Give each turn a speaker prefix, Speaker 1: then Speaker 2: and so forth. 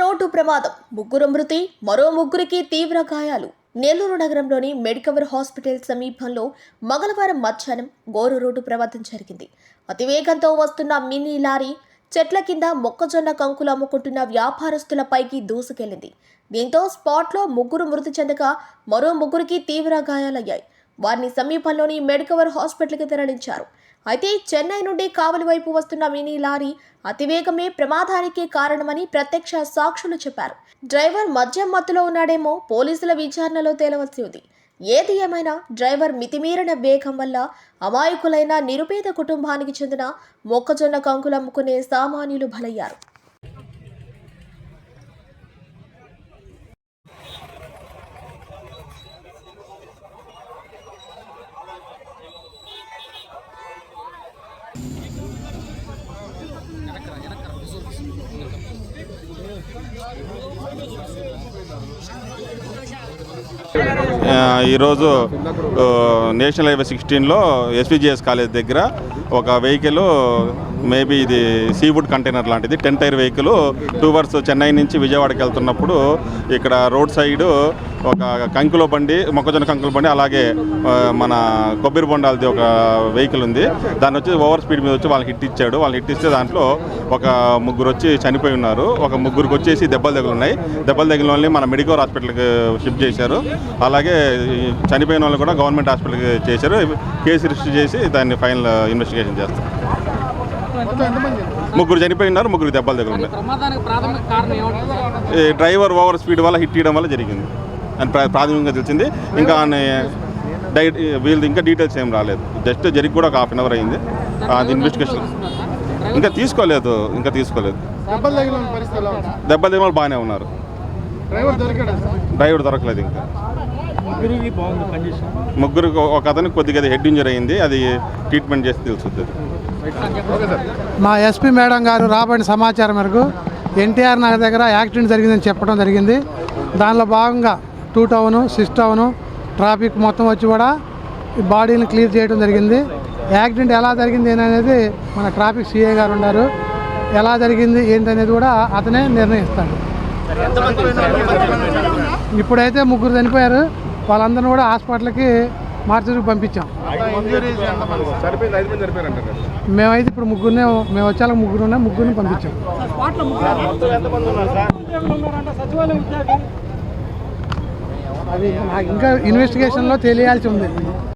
Speaker 1: Road ప్రమాదం. ముగ్గురు మృతి మరో ముగ్గురికి తీవ్ర గాయాలు. నెల్లూరు నగరంలోని మెడికవర్ హాస్పిటల్ సమీపంలో మంగళవారం మధ్యాహ్నం గోరు రోడ్డు ప్రమాదం జరిగింది. అతివేగంతో వస్తున్న మినీ లారీ చెట్ల కింద మొక్కజొన్న కంకులు అమ్ముకుంటున్న వ్యాపారస్తులపైకి దూసుకెళ్ళింది. దీంతో స్పాట్లో ముగ్గురు మృతి చెందగా మరో ముగ్గురికి తీవ్ర గాయాలయ్యాయి. వారిని సమీపంలోని మెడికవర్ హాస్పిటల్కి తరలించారు. అయితే చెన్నై నుండి కావలి వైపు వస్తున్న మినీ లారీ అతివేగమే ప్రమాదానికి కారణమని ప్రత్యక్ష సాక్షులు చెప్పారు. డ్రైవర్ మద్యం మత్తులో ఉన్నాడేమో పోలీసుల విచారణలో తేలవలసి ఉంది. ఏది ఏమైనా డ్రైవర్ మితిమీరిన వేగం వల్ల అమాయకులైన నిరుపేద కుటుంబానికి చెందిన మొక్కజొన్న కంకులు అమ్ముకునే సామాన్యులు బలయ్యారు.
Speaker 2: ఈరోజు నేషనల్ హైవే సిక్స్టీన్లో ఎస్పీజిఎస్ కాలేజ్ దగ్గర ఒక వెహికల్ మేబీ ఇది సీవుడ్ కంటైనర్ లాంటిది ten tyre vehicle towards Chennai నుంచి విజయవాడకి వెళ్తున్నప్పుడు ఇక్కడ రోడ్ సైడ్ ఒక కంకుల బండి మొక్కజొన్న కంకుల బండి అలాగే మన కొబ్బరి బొండాలది ఒక వెహికల్ ఉంది. దాన్ని వచ్చి ఓవర్ స్పీడ్ మీద వచ్చి వాళ్ళకి హిట్ ఇచ్చాడు వాళ్ళు హిట్ ఇస్తే దాంట్లో ఒక ముగ్గురు వచ్చి చనిపోయి ఉన్నారు. ఒక ముగ్గురికి వచ్చేసి దెబ్బలు తగులున్నాయి. దెబ్బలు తగిలిన వాళ్ళని మన మెడికల్ హాస్పిటల్కి షిఫ్ట్ చేశారు. అలాగే చనిపోయిన వాళ్ళు కూడా గవర్నమెంట్ హాస్పిటల్కి చేశారు. కేసు రిజిస్టర్ చేసి దాన్ని ఫైనల్ ఇన్వెస్టిగేషన్ చేస్తారు. ముగ్గురు చనిపోయి ఉన్నారు. ముగ్గురు దెబ్బలు? ఈ డ్రైవర్ ఓవర్ స్పీడ్ వల్ల హిట్ ఇవ్వడం వల్ల జరిగింది. అని ప్రా- ప్రాథమికంగా తెలిసింది. ఇంకా డై వీళ్ళది ఇంకా డీటెయిల్స్ ఏం రాలేదు. జస్ట్ జరిగి కూడా ఒక హాఫ్ అన్ అవర్ అయింది. అది ఇన్వెస్టిగేషన్ ఇంకా తీసుకోలేదు. ఇంకా తీసుకోలేదు.
Speaker 3: దెబ్బలు
Speaker 2: వాళ్ళు బాగానే ఉన్నారు.
Speaker 3: Driver దొరికాడా sir?
Speaker 2: డ్రైవర్ దొరకలేదు ఇంకా. ముగ్గురు ఒక అతనికి కొద్దిగా హెడ్ ఇంజరీ అయింది. అది ట్రీట్మెంట్ చేసి తెలుస్తుంది.
Speaker 4: మా ఎస్పీ మేడం గారు రాబడిన సమాచారం మేరకు ఎన్టీఆర్ నగర్ దగ్గర యాక్సిడెంట్ జరిగిందని చెప్పడం జరిగింది. దానిలో భాగంగా two town six town traffic మొత్తం వచ్చి కూడా ఈ బాడీని క్లియర్ చేయడం జరిగింది. యాక్సిడెంట్ ఎలా జరిగింది అనేది మన ట్రాఫిక్ సిఐ గారు ఉన్నారు. ఎలా జరిగింది ఏంటనేది కూడా అతనే నిర్ణయిస్తాడు. ఇప్పుడైతే ముగ్గురు చనిపోయారు. వాళ్ళందరినీ కూడా హాస్పిటల్కి మార్చుకు పంపించాం.
Speaker 3: ఇంజరీస్ ఎంతమంది సార్?
Speaker 2: సరిపోయింది ఐదు మంది సరిపోయారు
Speaker 4: మేమైతే ఇప్పుడు ముగ్గురునే మేము వచ్చాక ముగ్గురు ఉన్నాయి ముగ్గురిని పంపించాం అది నాకు ఇంకా ఇన్వెస్టిగేషన్లో తెలియాల్సి ఉంది.